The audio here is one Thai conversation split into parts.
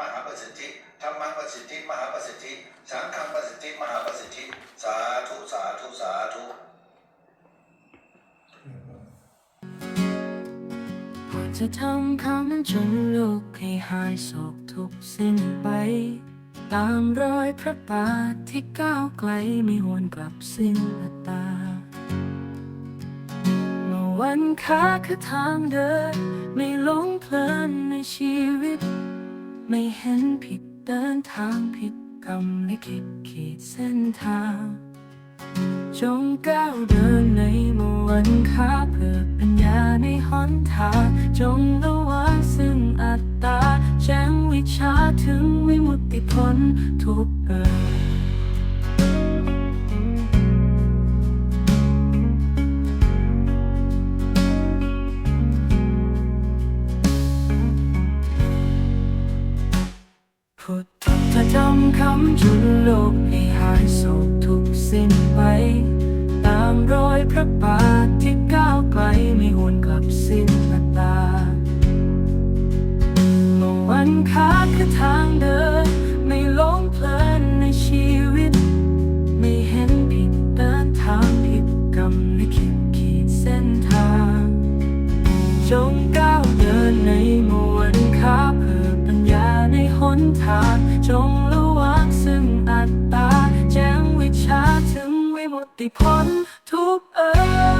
มหาประสิทธิธรรมังประสิทธิมหาประสิทธิสังฆังประสิทธิมหาประสิทธิสาธุสาธุสาธุจะทำคำจนโลกให้หายโศกทุกสิ้นไป ตามรอยพระบาทที่ก้าวไกลไม่หวนกลับสิ้นตตาเมื่อวันค้าคือทางเดิน ไม่หลงเพลินในชีวิต ไม่เห็นผิดเดินทางผิดกรรมลิขิตขีดเส้นทาง จงก้าวเดินในเมื่อวันค้าเพื่อปัญญาในหนทางจงระวังซึ่งอัตตาแจ้งวิชาถึงวิมุตติผลทุกเอ่ ทำคำจุลโลกให้หายโศกทุกสิ้นไป ตามรอยพระบาทที่ก้าวไกลไม่หวนกลับสิ้นตาเมื่อวันค้าคือทางเดิน ไม่หลงเพลินในชีวิต ไม่เห็นผิดเดินทางผิดกรรมลิขิตขีดเส้นทาง จงกางจงระวังซึ่งอัตตา แจ้งวิชาถึงวิมุตติพนทุกเอ่ย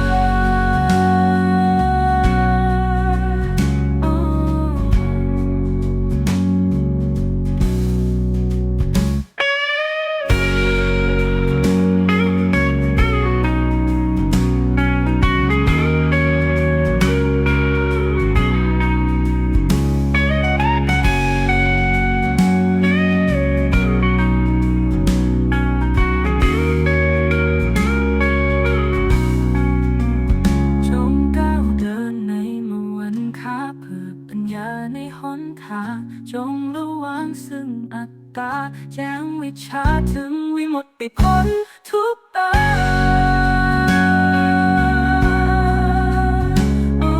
จงระวังซึ่งอัตตาแจ้งวิชาถึงวิมุตติผลทุกเอ่ยโอ้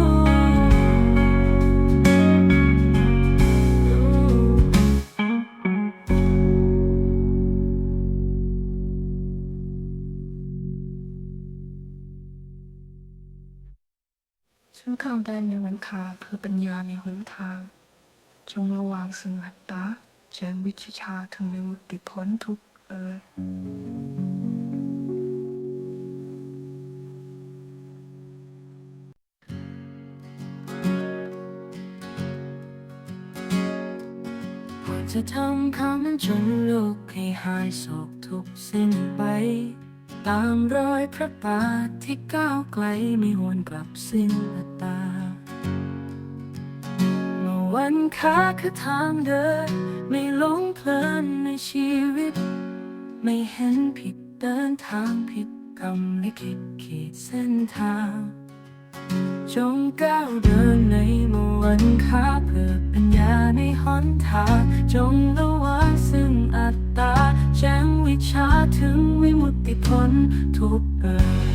ฉันเข้าได้ในวันคาเพื่อปัญญาในหนทาง จงระวังซึ่งอัตตาแจ้งวิชชาถึงในมุติพ้นทุกเอ่ยจะทำคำจนโลกให้หายโศกทุกสิ้นไป ตามรอยพระบาทที่ก้าวไกลไม่หวนกลับสิ้นตา วันค้าคือทางเดิน ไม่หลงเพลินในชีวิต ไม่เห็นผิดเดินทางผิดกรรมลิขิตขีดเส้นทาง จงก้าวเดินในเมื่อวันค้าเพื่อปัญญาในหนทางจงระวังซึ่งอัตตาแจ้งวิชาถึงวิมุตติผลทุกเอ่ย